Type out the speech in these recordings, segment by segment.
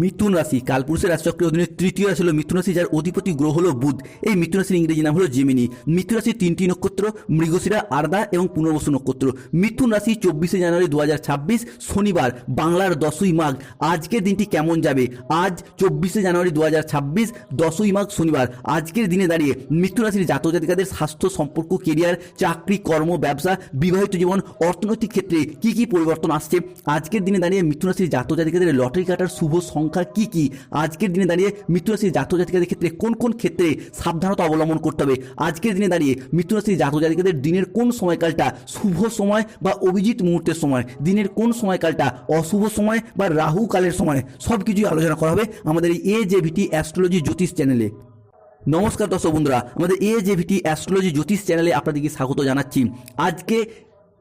মিথুন রাশি, কালপুরুষের রাশিচক্রের অধীনে তৃতীয় রাশি হলো মিথুন রাশি, যার অধিপতি গ্রহ হল বুধ। এই মিথুন রাশির ইংরেজি নাম হলো জেমিনি মিথুন রাশির তিনটি নক্ষত্র, মৃগশিরা, আর্দা এবং পুনর্বসু নক্ষত্র। মিথুন রাশি চব্বিশে জানুয়ারি দু হাজার ছাব্বিশ, শনিবার, বাংলার দশই মাঘ। আজকের দিনটি কেমন যাবে? আজ চব্বিশে জানুয়ারি দু হাজার ছাব্বিশ, দশই মাঘ শনিবার। আজকের দিনে দাঁড়িয়ে মিথুন রাশির জাতক জাতিকাদের স্বাস্থ্য সম্পর্ক, কেরিয়ার, চাকরি, কর্ম, ব্যবসা, বিবাহিত জীবন, অর্থনৈতিক ক্ষেত্রে কি কি পরিবর্তন আসছে? আজকের দিনে দাঁড়িয়ে মিথুন রাশির জাতক জাতিকাদের লটারি কাটার শুভ সংখ্যা কি কি? আজকের দিনে দাঁড়িয়ে মিথুন রাশির জাতক জাতিকাদের ক্ষেত্রে কোন কোন ক্ষেত্রে সাবধানতা অবলম্বন করতে হবে? আজকের দিনে দাঁড়িয়ে মিথুন রাশির জাতক জাতিকাদের দিনের কোন সময়কালটা শুভ সময় বা অভিজিৎ মুহূর্তের সময়? দিনের কোন সময়কালটা অশুভ সময় বা রাহু কালের সময়? সব কিছুই আলোচনা করা হবে আমাদের এই এ জে ভিটি অ্যাস্ট্রোলজি জ্যোতিষ চ্যানেলে। নমস্কার দর্শক বন্ধুরা, আমাদের এ জে ভিটি অ্যাস্ট্রোলজি জ্যোতিষ চ্যানেলে আপনাদেরকে স্বাগত জানাচ্ছি। আজকে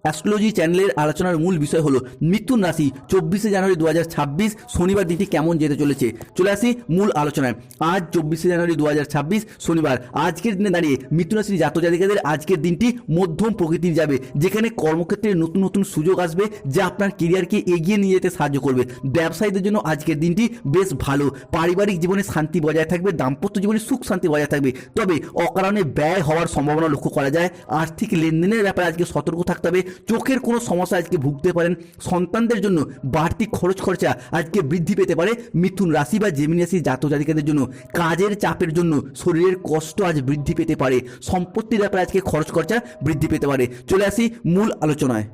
অ্যাস্ট্রোলজি চ্যানেলের আলোচনার মূল বিষয় হলো মিথুন রাশি। চব্বিশে জানুয়ারি দু হাজার ছাব্বিশ, শনিবার দিনটি কেমন যেতে চলেছে? চলে আসি মূল আলোচনায়। আজ চব্বিশে জানুয়ারি দু হাজার ছাব্বিশ, শনিবার। আজকের দিনে দাঁড়িয়ে মিথুন রাশির জাতক জাতিকাদের আজকের দিনটি মধ্যম প্রকৃতির যাবে, যেখানে কর্মক্ষেত্রে নতুন নতুন সুযোগ আসবে যা আপনার কেরিয়ারকে এগিয়ে নিয়ে যেতে সাহায্য করবে। ব্যবসায়ীদের জন্য আজকের দিনটি বেশ ভালো। পারিবারিক জীবনে শান্তি বজায় থাকবে, দাম্পত্য জীবনে সুখ শান্তি বজায় থাকবে। তবে অকারণে ব্যয় হওয়ার সম্ভাবনা লক্ষ্য করা যায়। আর্থিক লেনদেনের ব্যাপারে আজকে সতর্ক থাকতে হবে। চোখের কোনো সমস্যা আজকে ভুগতে পারেন। সন্তানদের জন্য বাড়তি খরচ খরচা আজকে বৃদ্ধি পেতে পারে। মিথুন রাশি বা জেমিনাশি রাশি জাতক জাতিকাদের জন্য কাজের চাপের জন্য শরীরের কষ্ট আজ বৃদ্ধি পেতে পারে। সম্পত্তির ব্যাপারে আজকে খরচ খরচা বৃদ্ধি পেতে পারে। চলে আসি মূল আলোচনায়।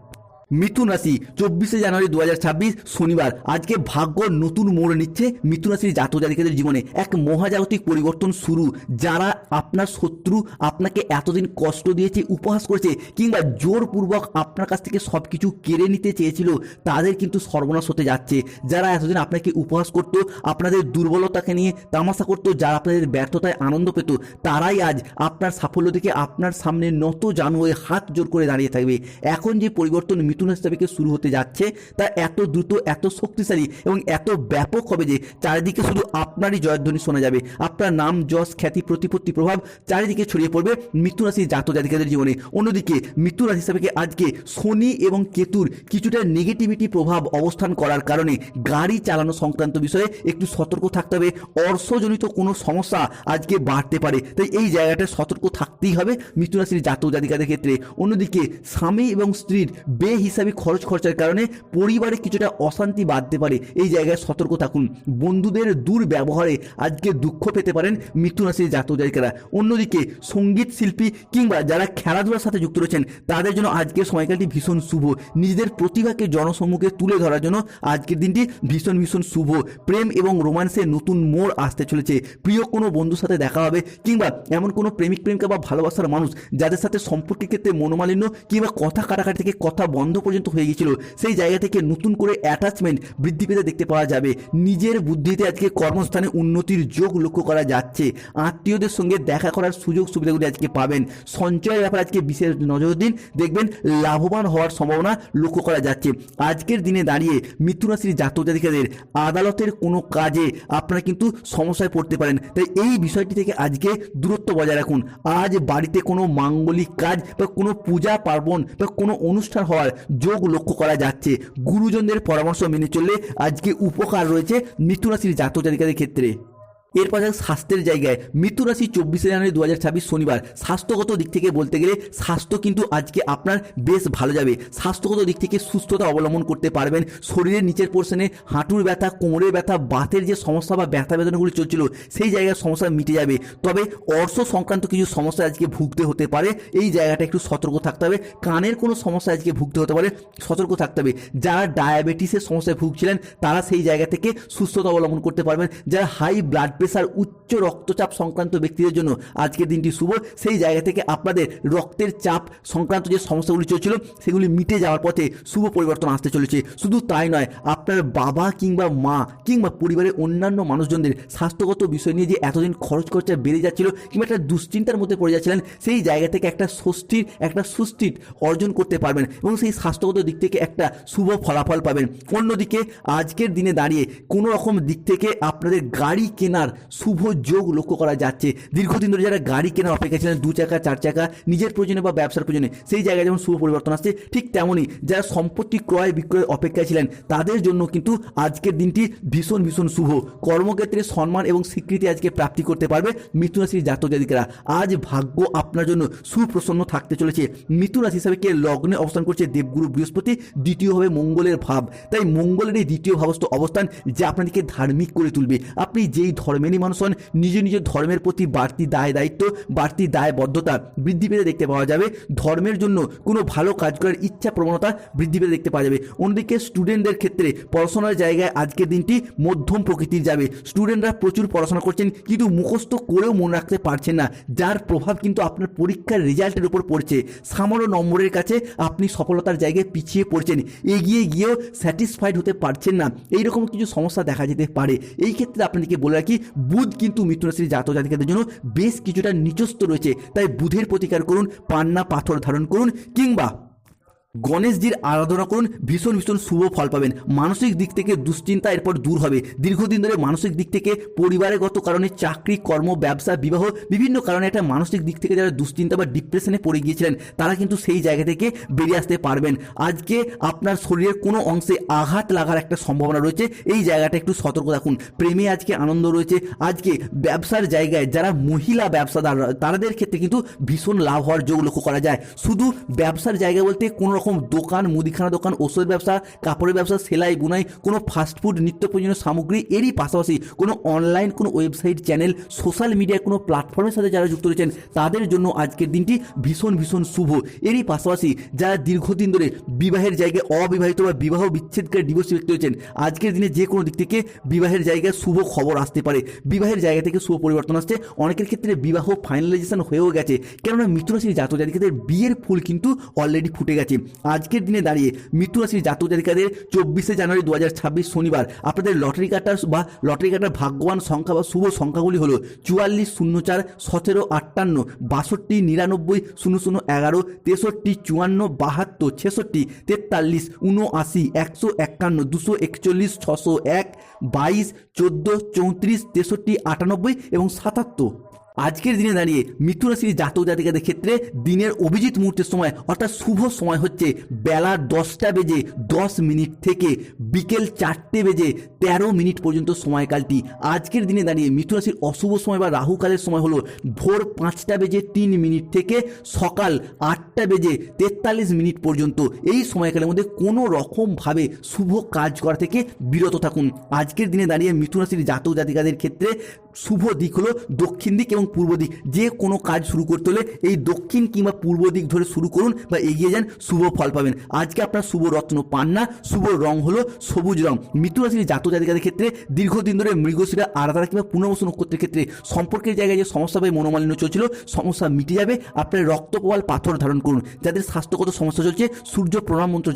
মিথুন রাশি, চব্বিশে জানুয়ারি দু হাজার ছাব্বিশ, শনিবার। আজকে ভাগ্য নতুন মোড় নিচ্ছে মিথুন রাশির জাতক জাতিকাদের জীবনে। এক মহাজাগতিক পরিবর্তন শুরু। যারা আপনার শত্রু, আপনাকে এতদিন কষ্ট দিয়েছে, উপহাস করেছে, কিংবা জোরপূর্বক আপনার কাছ থেকে সব কিছু কেড়ে নিতে চেয়েছিল, তাদের কিন্তু সর্বনাশ হতে যাচ্ছে। যারা এতদিন আপনাকে উপহাস করত, আপনাদের দুর্বলতাকে নিয়ে তামাশা করত, যারা আপনাদের ব্যর্থতায় আনন্দ পেত, তারাই আজ আপনার সাফল্য দেখে আপনার সামনে নত জানু হয়ে হাত জোর করে দাঁড়িয়ে থাকবে। এখন যে পরিবর্তন মিথুন রাশি থেকে শুরু হতে যাচ্ছে। তা এত দ্রুত, এত শক্তিশালী এবং এত ব্যাপক হবে যে চারিদিকে শুধু আপনারই জয়ধ্বনি শোনা যাবে। আপনার নাম, যশ, খ্যাতি, প্রতিপত্তি, প্রভাব চারিদিকে ছড়িয়ে পড়বে মিথুন রাশির জাতক জাতিকাদের জীবনে। অন্যদিকে মিথুন রাশি আজকে শনি এবং কেতুর কিছুটা নেগেটিভিটি প্রভাব অবস্থান করার কারণে গাড়ি চালানো সংক্রান্ত বিষয়ে একটু সতর্ক থাকতে হবে। অর্শজনিত কোনো সমস্যা আজকে বাড়তে পারে। তাই এই জায়গাটায় সতর্ক থাকতেই হবে মিথুন রাশির জাতক জাতিকাদের ক্ষেত্রে। অন্যদিকে স্বামী এবং স্ত্রীর বে হিসাবে খরচ খরচার কারণে পরিবারে কিছুটা অশান্তি বাড়তে পারে। এই জায়গায় সতর্ক থাকুন। বন্ধুদের দুর্ব্যবহারে আজকে দুঃখ পেতে পারেন মিথুন রাশির জাতক জাতিকারা। অন্যদিকে সংগীত শিল্পী কিংবা যারা খেলাধুলার সাথে যুক্ত রয়েছেন, তাদের জন্য আজকের সময়কালটি ভীষণ শুভ। নিজেদের প্রতিভাকে জনসম্মুখে তুলে ধরার জন্য আজকের দিনটি ভীষণ ভীষণ শুভ। প্রেম এবং রোমান্সে নতুন মোড় আসতে চলেছে। প্রিয় কোনো বন্ধুর সাথে দেখা হবে কিংবা এমন কোনো প্রেমিক প্রেমিকা বা ভালোবাসার মানুষ যাদের সাথে সম্পর্কের ক্ষেত্রে মনোমালিন্য কিংবা কথা কাটাকাটি থেকে কথা বন্ধ পর্যন্ত হয়ে গিয়েছিল। সেই জায়গা থেকে নতুন করে অ্যাটাচমেন্ট বৃদ্ধি পেতে দেখতে পাওয়া যাবে। নিজের বুদ্ধিতে আজকে কর্মস্থানে উন্নতির যোগ লক্ষ্য করা যাচ্ছে। আত্মীয়দের সঙ্গে দেখা করার সুযোগ সুবিধাগুলি আজকে পাবেন। সঞ্চয়ের ব্যাপারে আজকে বিশেষ নজর দিন। দেখবেন লাভবান হওয়ার সম্ভাবনা লক্ষ্য করা যাচ্ছে। আজকের দিনে দাঁড়িয়ে মিথুন রাশির জাতক জাতিকাদের আদালতের কোনো কাজে আপনারা কিন্তু সমস্যায় পড়তে পারেন। তাই এই বিষয়টি থেকে আজকে দূরত্ব বজায় রাখুন। আজ বাড়িতে কোনো মাঙ্গলিক কাজ বা কোনো পূজা পার্বণ বা কোনো অনুষ্ঠান হওয়ার যোগ লক্ষ্য করা যাচ্ছে। গুরুজনদের পরামর্শ মেনে চললে আজকে উপকার রয়েছে মিথুন রাশির জাতক জাতিকাদের ক্ষেত্রে। এরপর স্বাস্থ্যের জায়গায়। মৃত্যু রাশি চব্বিশে জানুয়ারি দু হাজার ছাব্বিশ শনিবার। স্বাস্থ্যগত দিক থেকে বলতে গেলে স্বাস্থ্য কিন্তু আজকে আপনার বেশ ভালো যাবে। স্বাস্থ্যগত দিক থেকে সুস্থতা অবলম্বন করতে পারবেন। শরীরের নিচের পোর্শনে হাঁটুর ব্যথা, কোমরের ব্যথা, বাতের যে সমস্যা বা ব্যথা বেদনাগুলি চলছিল, সেই জায়গার সমস্যা মিটে যাবে। তবে অর্শ সংক্রান্ত কিছু সমস্যা আজকে ভুগতে হতে পারে। এই জায়গাটা একটু সতর্ক থাকতে হবে। কানের কোনো সমস্যা আজকে ভুগতে হতে পারে, সতর্ক থাকতে হবে। যারা ডায়াবেটিসের সমস্যায় ভুগছিলেন, তারা সেই জায়গা থেকে সুস্থতা অবলম্বন করতে পারবেন। যারা হাই ব্লাড প্রেশার উচ্চ রক্তচাপ সংক্রান্ত ব্যক্তিদের জন্য আজকের দিনটি শুভ। সেই জায়গা থেকে আপনাদের রক্তের চাপ সংক্রান্ত যে সমস্যাগুলি চলছিল, সেগুলি মিটে যাওয়ার পথে শুভ পরিবর্তন আসতে চলেছে। শুধু তাই নয়, আপনার বাবা কিংবা মা কিংবা পরিবারের অন্যান্য মানুষজনদের স্বাস্থ্যগত বিষয় নিয়ে যে এতদিন খরচ খরচা বেড়ে যাচ্ছিল কিংবা একটা দুশ্চিন্তার মধ্যে পড়ে যাচ্ছিলেন, সেই জায়গা থেকে একটা স্বস্তির, একটা সুস্থির অর্জন করতে পারবেন এবং সেই স্বাস্থ্যগত দিক থেকে একটা শুভ ফলাফল পাবেন। অন্যদিকে, আজকের দিনে দাঁড়িয়ে কোনো রকম দিক থেকে আপনাদের গাড়ি কেনার কেনার শুভ যোগ লক্ষ্য করা যাচ্ছে। দীর্ঘদিন ধরে যারা গাড়ি কেনার অপেক্ষা ছিলেন, দু চাকা, চার চাকা, নিজের প্রয়োজনে বা ব্যবসার প্রয়োজনে, সেই জায়গায় যেমন শুভ পরিবর্তন আসছে, ঠিক তেমনই যারা সম্পত্তি ক্রয় বিক্রয়ের অপেক্ষায় ছিলেন, তাদের জন্য কিন্তু আজকের দিনটি ভীষণ ভীষণ শুভ। কর্মক্ষেত্রে সম্মান এবং স্বীকৃতি আজকে প্রাপ্তি করতে পারবে মিথুন রাশির জাতক জাতিকারা। আজ ভাগ্য আপনার জন্য সুপ্রসন্ন থাকতে চলেছে। মিথুন রাশি হিসাবে কে লগ্নে অবস্থান করছে দেবগুরু বৃহস্পতি, দ্বিতীয় হবে মঙ্গলের ভাব। তাই মঙ্গলের এই দ্বিতীয় ভাবস্থ অবস্থান যে আপনাদেরকে ধার্মিক করে তুলবে। আপনি যেই ধর্মেরই মানুষ নিজ নিজ ধর্মের প্রতি বাড়তি দায় দায়িত্ব, বাড়তি দায়বদ্ধতা বৃদ্ধি পেতে দেখতে পাওয়া যাবে। ধর্মের জন্য কোনো ভালো কাজ করার ইচ্ছা প্রবণতা বৃদ্ধি পেতে দেখতে পাওয়া যাবে। অন্যদিকে স্টুডেন্টদের ক্ষেত্রে পড়াশোনার জায়গায় আজকের দিনটি মধ্যম প্রকৃতির যাবে। স্টুডেন্টরা প্রচুর পড়াশোনা করছেন, কিন্তু মুখস্থ করেও মনে রাখতে পারছেন না। যার প্রভাব কিন্তু আপনার পরীক্ষার রেজাল্টের উপর পড়ছে। সামান্য নম্বরের কাছে আপনি সফলতার জায়গায় পিছিয়ে পড়ছেন। এগিয়ে গিয়েও স্যাটিসফাইড হতে পারছেন না। এইরকম কিছু সমস্যা দেখা যেতে পারে। এই ক্ষেত্রে আপনাদেরকে বলে রাখি বুধ কিন্তু মিথুন রাশির জাতক জাতিকাদের জন্য বেশ কিছুটা নিচস্ত রয়েছে। তাই বুধের প্রতিকার করুন, পান্না পাথর ধারণ করুন কিংবা গণেশজির আরাধনা করুন, ভীষণ ভীষণ শুভ ফল পাবেন। মানসিক দিক থেকে দুশ্চিন্তা এরপর দূর হবে। দীর্ঘদিন ধরে মানসিক দিক থেকে পরিবারগত কারণে চাকরি, কর্ম, ব্যবসা, বিবাহ বিভিন্ন কারণে একটা মানসিক দিক থেকে যারা দুশ্চিন্তা বা ডিপ্রেশনে পড়ে গিয়েছিলেন, তারা কিন্তু সেই জায়গা থেকে বেরিয়ে আসতে পারবেন। আজকে আপনার শরীরের কোনো অংশে আঘাত লাগার একটা সম্ভাবনা রয়েছে। এই জায়গাটা একটু সতর্ক রাখুন প্রেমে আজকে আনন্দ রয়েছে। আজকে ব্যবসার জায়গায় যারা মহিলা ব্যবসাদার তাদের ক্ষেত্রে কিন্তু ভীষণ লাভ হওয়ার যোগ লক্ষ্য করা যায়। শুধু ব্যবসার জায়গা বলতে কোনো রকম দোকান, মুদিখানা দোকান, ওষুধের ব্যবসা, কাপড়ের ব্যবসা, সেলাই, বুনাই, কোনো ফাস্টফুড নিত্য প্রয়োজনীয় সামগ্রী, এরই পাশাপাশি কোনো অনলাইন কোনো ওয়েবসাইট চ্যানেল সোশ্যাল মিডিয়ার কোনো প্ল্যাটফর্মের সাথে যারা যুক্ত রয়েছেন, তাদের জন্য আজকের দিনটি ভীষণ ভীষণ শুভ। এরই পাশাপাশি যারা দীর্ঘদিন ধরে বিবাহের জায়গায় অবিবাহিত বা বিবাহ বিচ্ছেদকারী ডিভোর্স ব্যক্তি রয়েছেন, আজকের দিনে যে কোনো দিক থেকে বিবাহের জায়গায় শুভ খবর আসতে পারে। বিবাহের জায়গা থেকে শুভ পরিবর্তন আসছে। অনেকের ক্ষেত্রে বিবাহ ফাইনালাইজেশন হয়েও গেছে। কেননা মিথুন রাশির জাতক জাতিকাদের বিয়ের ফুল কিন্তু অলরেডি ফুটে গেছে। আজকের দিনে দাঁড়িয়ে মিথুন রাশির জাতক জাতিকাদের চব্বিশে জানুয়ারি দু হাজার ছাব্বিশ শনিবার। আপনাদের লটারি কাটার বা লটারি কাটার ভাগ্যবান সংখ্যা বা শুভ সংখ্যাগুলি হলো চুয়াল্লিশ শূন্য চার সতেরো আটান্ন বাষট্টি নিরানব্বই শূন্য শূন্য এগারো তেষট্টি চুয়ান্ন বাহাত্তর ছেষট্টি তেতাল্লিশ উনআশি একশো একান্ন দুশো একচল্লিশ ছশো এক বাইশ চোদ্দ চৌত্রিশ তেষট্টি আটানব্বই এবং সাতাত্তর। আজকের দিনে দাঁড়িয়ে মিথুন রাশির জাতক জাতিকাদের ক্ষেত্রে দিনের অভিজিৎ মুহূর্তের সময় অর্থাৎ শুভ সময় হচ্ছে বেলা দশটা বেজে দশ মিনিট থেকে বিকেল চারটে বেজে তেরো মিনিট পর্যন্ত সময়কালটি। আজকের দিনে দাঁড়িয়ে মিথুন রাশির অশুভ সময় বা রাহুকালের সময় হলো ভোর পাঁচটা বেজে তিন মিনিট থেকে সকাল আটটা বেজে তেতাল্লিশ মিনিট পর্যন্ত। এই সময়কালের মধ্যে কোনো রকমভাবে শুভ কাজ করা থেকে বিরত থাকুন। আজকের দিনে দাঁড়িয়ে মিথুন রাশির জাতক জাতিকাদের ক্ষেত্রে শুভ দিক হলো দক্ষিণ দিক এবং পূর্ব দিক। যে কোনো কাজ শুরু করতে হলে এই দক্ষিণ কিংবা পূর্ব দিক ধরে শুরু করুন বা এগিয়ে যান, শুভ ফল পাবেন। আজকে আপনার শুভ রত্ন পান না শুভ রং হলো সবুজ রং। মৃত্যু রাশির জাতক জাতিকাদের ক্ষেত্রে দীর্ঘদিন ধরে মৃগশিরা, আরাধারা কিংবা পুনর্বসু নক্ষত্রের ক্ষেত্রে সম্পর্কের জায়গায় যে সমস্যা বা মনোমালিন্য চলছিল, সমস্যা মিটে যাবে। আপনার রক্তপোয়াল পাথর ধারণ করুন। যাদের স্বাস্থ্যগত সমস্যা চলছে, সূর্য প্রণাম মন্ত্র